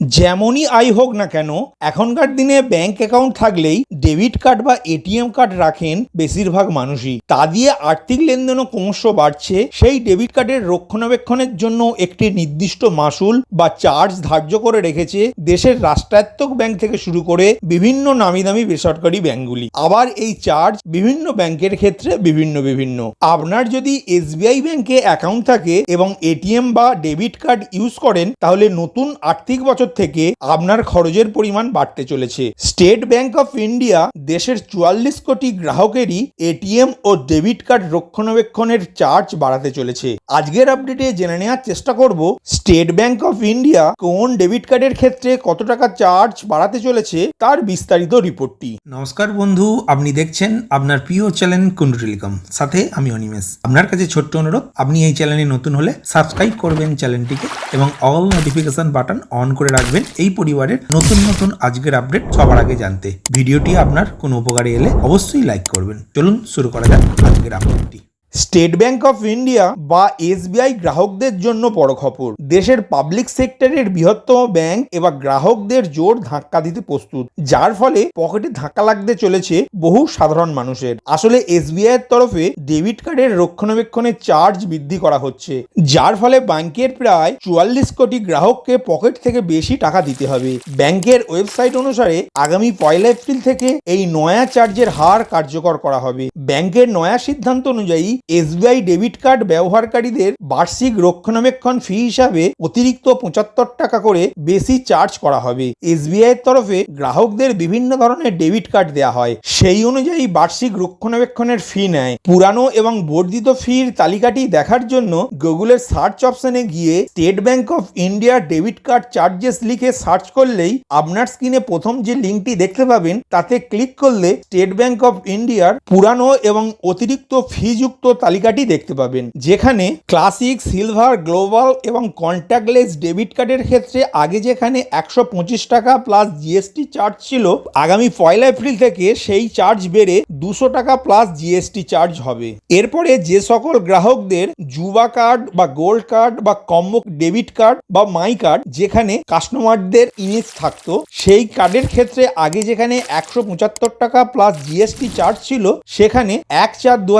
যেমনই আয় হোক না কেন, এখনকার দিনে ব্যাংক অ্যাকাউন্ট থাকলেই ডেবিট কার্ড বা এটিএম কার্ড রাখেন বেশিরভাগ মানুষই। তা দিয়ে আর্থিক লেনদেনও ক্রমশ বাড়ছে। সেই ডেবিট কার্ডের রক্ষণাবেক্ষণের জন্য একটি নির্দিষ্ট মাসুল বা চার্জ ধার্য করে রেখেছে দেশের রাষ্ট্রায়ত্তক ব্যাংক থেকে শুরু করে বিভিন্ন নামি দামি বেসরকারি ব্যাংকগুলি আবার এই চার্জ বিভিন্ন ব্যাংকের ক্ষেত্রে বিভিন্ন বিভিন্ন। আপনার যদি এসবিআই ব্যাংকে অ্যাকাউন্ট থাকে এবং এটিএম বা ডেবিট কার্ড ইউজ করেন, তাহলে নতুন আর্থিক বছর থেকে আপনার খরচের পরিমাণ বাড়তে চলেছে। স্টেট ব্যাংক অফ ইন্ডিয়া দেশের চুয়াল্লিশ কোটি গ্রাহকেরই এটিএম ও ডেবিট কার্ড রক্ষণাবেক্ষণের চার্জ বাড়াতে চলেছে। আজকের আপডেটে জেনে নেওয়ার চেষ্টা করব, স্টেট ব্যাংক অফ ইন্ডিয়া কোন ডেবিট কার্ডের ক্ষেত্রে কত টাকা চার্জ বাড়াতে চলেছে তার বিস্তারিত রিপোর্টটি। নমস্কার বন্ধু, আপনি দেখছেন আপনার প্রিয় চ্যানেল কুন্ডু টেলিকম। সাথে আমি অনিমেষ। আপনার কাছে ছোট্ট অনুরোধ, আপনি এই চ্যানেলে নতুন হলে সাবস্ক্রাইব করবেন চ্যানেলটিকে এবং অল নোটিফিকেশন বাটন অন করে রাখবেন। এই পরিবারের নতুন নতুন আজকের আপডেট সবার আগে জানতে। ভিডিওটি আপনার কোনো উপকারে এলে অবশ্যই লাইক করবেন। চলুন শুরু করা যাক আজকের আপডেটটি স্টেট ব্যাংক অফ ইন্ডিয়া বা এসবিআই গ্রাহকদের জন্য বড় খবর দেশের পাবলিক সেক্টরের বৃহত্তম ব্যাংক এবার গ্রাহকদের জোর ধাক্কা দিতে প্রস্তুত, যার ফলে পকেটে ধাক্কা লাগতে চলেছে বহু সাধারণ মানুষের। আসলে এসবিআই এর তরফে ডেবিট কার্ডের রক্ষণাবেক্ষণের চার্জ বৃদ্ধি করা হচ্ছে, যার ফলে ব্যাংকের প্রায় চুয়াল্লিশ কোটি গ্রাহককে পকেট থেকে বেশি টাকা দিতে হবে। ব্যাংকের ওয়েবসাইট অনুসারে আগামী পয়লা এপ্রিল থেকে এই নয়া চার্জের হার কার্যকর করা হবে। ব্যাংকের নয়া সিদ্ধান্ত অনুযায়ী এসবিআই ডেবিট কার্ড ব্যবহারকারীদের বার্ষিক রক্ষণাবেক্ষণ ফি হিসাবে অতিরিক্ত পঁচাত্তর টাকা করে বেশি চার্জ করা হবে। এসবিআই এর তরফে গ্রাহকদের বিভিন্ন ধরনের ডেবিট কার্ড দেওয়া হয়। সেই অনুযায়ী বার্ষিক রক্ষণাবেক্ষণের ফি নেয়। পুরানো এবং বর্ধিত ফির তালিকাটি দেখার জন্য গুগলের সার্চ অপশনে গিয়ে State Bank of India debit card charges লিখে সার্চ করলেই আপনার স্ক্রিনে প্রথম যে লিঙ্কটি দেখতে পাবেন, তাতে ক্লিক করলে স্টেট ব্যাংক অফ ইন্ডিয়ার পুরানো এবং অতিরিক্ত ফিযুক্ত তালিকাটি দেখতে পাবেন, যেখানে ক্লাসিক, সিলভার, গ্লোবাল এবং কন্ট্যাক্টলেস ডেবিট কার্ডের ক্ষেত্রে আগে যেখানে একশো পঁচিশ টাকা প্লাস জিএসটি চার্জ ছিল, আগামী পয়লা এপ্রিল থেকে সেই চার্জ বেড়ে দুশো টাকা প্লাস জিএসটি চার্জ হবে। এরপরে যে সকল গ্রাহকদের যুবা কার্ড বা গোল্ড কার্ড বা কম্বো ডেবিট কার্ড বা মাই কার্ড, যেখানে কাস্টমারদের ইমেজ থাকতো, সেই কার্ডের ক্ষেত্রে আগে যেখানে একশো পঁচাত্তর টাকা প্লাস জিএসটি চার্জ ছিল, সেখানে এক চার দু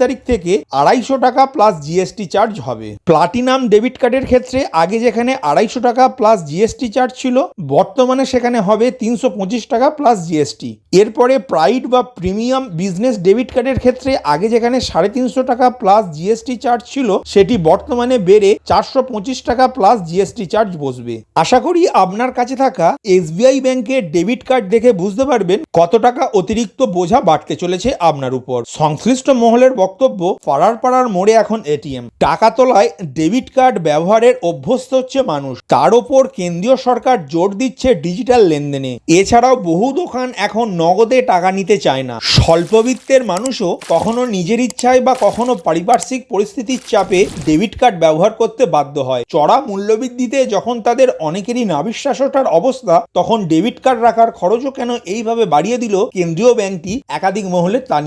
তারিখ থেকে আড়াইশো টাকা প্লাস জিএসটি চার্জ হবে। প্লাটিনাম ডেবিট কার্ডের ক্ষেত্রে আগে যেখানে আড়াইশো টাকা প্লাস জিএসটি চার্জ ছিল, বর্তমানে সেখানে হবে তিনশো পঁচিশ টাকা প্লাস জিএসটি এরপরে প্রাইড বা প্রিমিয়াম বিজনেস ডেবিট কার্ডের ক্ষেত্রে আগে যেখানে সাড়ে তিনশো টাকা প্লাস জিএসটি চার্জ ছিল, সেটি বর্তমানে বেড়ে চারশো পঁচিশ টাকা প্লাস জিএসটি চার্জ বসবে। আশা করি আপনার কাছে থাকা এসবিআই ব্যাংকের ডেবিট কার্ড দেখে বুঝতে পারবেন কত টাকা অতিরিক্ত বোঝা বাড়তে চলেছে আপনার উপর। সংশ্লিষ্ট মহলের বক্তব্য পাড়ার পাড়ার মোড়ে এখন এটিএম। টাকা তোলায় ডেবিট কার্ড ব্যবহারের অভ্যস্ত হচ্ছে মানুষ। তার ওপর কেন্দ্রীয় সরকার জোর দিচ্ছে ডিজিটাল লেনদেনে। এছাড়াও বহু দোকান এখন নগদে টাকা নিতে চায় না। স্বল্পবিত্তের মানুষও কখনো নিজের ইচ্ছায় বা কখনো পারিপার্শ্বিক পরিস্থিতির চাপে ডেবিট কার্ড ব্যবহার করতে বাধ্য হয়। চড়া মূল্যবৃদ্ধিতে যখন তাদের অনেকেরই নাবিশ্বাস ওঠার অবস্থা, তখন ডেবিট কার্ড রাখার খরচও কেন এইভাবে বাড়িয়ে দিল কেন্দ্রীয় ব্যাংকটি? একাধিক মহলে তা